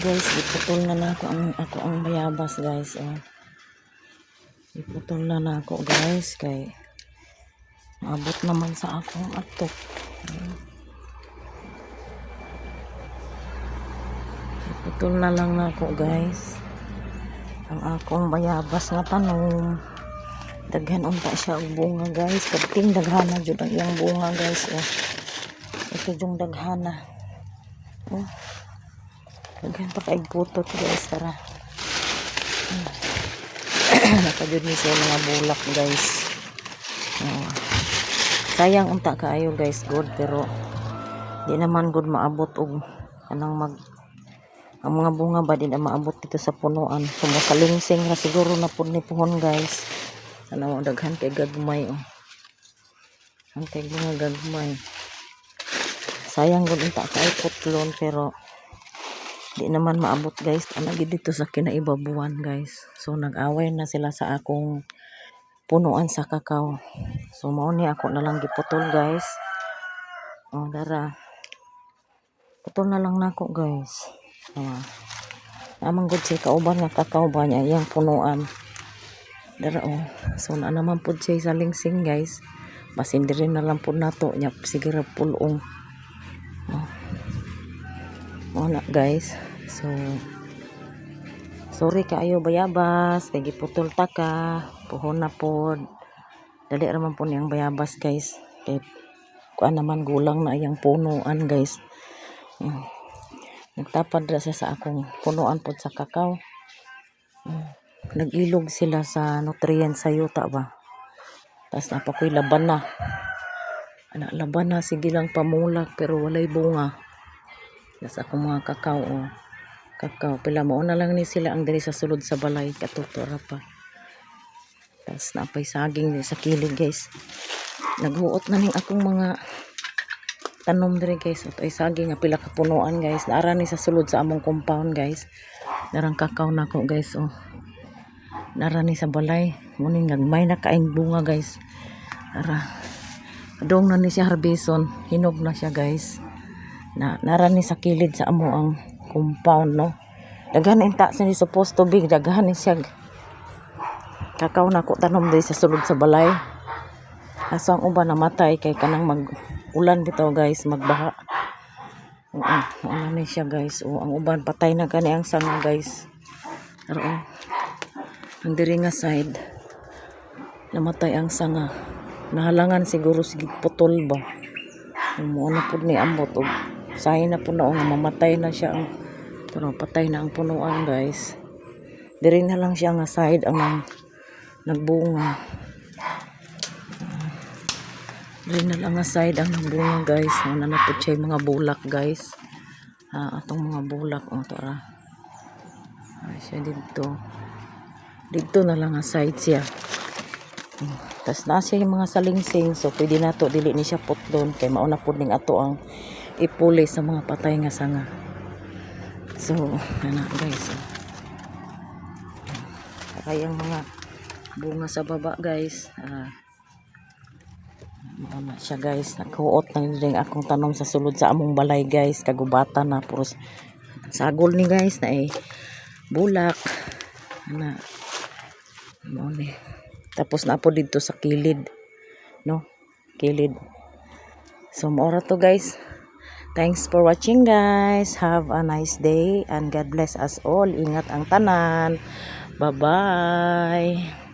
Guys, iputol na na ako ang, ako ang bayabas guys. Oh. Iputol na na ako guys. Kay maabot naman sa akong atok. Iputol na lang na ako guys. Ang akong bayabas nga tanom. Daghan unta siya og bunga guys. Kadting daghana jud ang iyang bunga guys. Oh. Ito yung daghana. Oh. Daghan pa kaig putot guys. Tara. Nakajud ni siya mga bulak guys. Sayang unta kaayo guys good pero di naman good maabot og anang mag ang mga bunga ba din na maabot dito sa punuan sumasalingsing ra siguro na pud ni puhon guys ano daghan kay gagmay oh ang kay mga gagmay sayang gud unta kay putlon pero di naman maabot guys ana gid dito sa kinaibabuan guys so nag-away na sila sa akong punuan sa kakao so mao ni ako na lang giputol guys oh dara putol na lang nako guys Ah. Amang gud siya kauban nga kakao ba niya iyang punuan. Dara oh. So na naman pud siya sa lingsing guys. Basin na lang pud nato nya sige ra pulong. Na guys. So Sorry kaayo bayabas, kay giputol ta ka. Puhon na pod. Dali ra man po niyang bayabas guys. Kay kuan naman gulang na iyang punuan guys. Hmm. Nagtapad ra siya sa akong punuan pod sa kakao. Mm. Nag-ilog sila sa nutrients sa yuta ba. Tapos napakoy laban na. Ana laban na sige lang pamulak pero walay bunga. Tapos akong mga kakao oh. Kakao pila mo. Na lang ni sila ang diri sa sulod sa balay katutora pa. Tapos napay saging din sa kilid guys. Naghuot na ning akong mga tanom diri guys. At ay saging nga pila ka punuan guys. Naara ni sa sulod sa among compound guys. Narang kakao nako guys oh. Nara ni sa balay. Muning gagmay na kaing bunga guys. Nara dong na ni siya harbison. Hinog na siya guys na nara ni sa kilid sa amo ang compound no? Daghan inta sa ni supposed to be daghan ni siya. Kakao nako tanom diri sa sulod sa balay. Aso ang uban namatay kay kanang mag ulan bitaw guys magbaha. Oo ano ni siya guys. Oo ang uban patay na gani ang sanga guys. Oh, ang diri nga side namatay ang sanga. Nahalangan siguro sige putol ba? Mo na pud ni ambot og sahi na po na nga mamatay na siya ang pero patay na ang punuan guys diri na lang siya nga side ang nagbunga Dili na lang nga side ang nagbunga guys. Na po siya mga bulak guys. Ah, atong mga bulak. O, ito ra. Ay, siya dito. Dito na lang nga side siya. Hmm. Tapos na siya yung mga salingsing. So, pwede na to. Dili ni siya putlon. Kay mauna po ning ato ang ipuli sa mga patay nga sanga. So, ano guys. Oh. Kaya yung mga bunga sa baba guys. Ah, Mao na siya guys. Naghuot na rin akong tanom sa sulod sa among balay guys. Kagubatan na. Puros sagol ni guys na eh. Bulak. Ana. Mao ni. Tapos na po dito sa kilid. No? Kilid. So, maura to guys. Thanks for watching guys. Have a nice day and God bless us all. Ingat ang tanan. Bye-bye.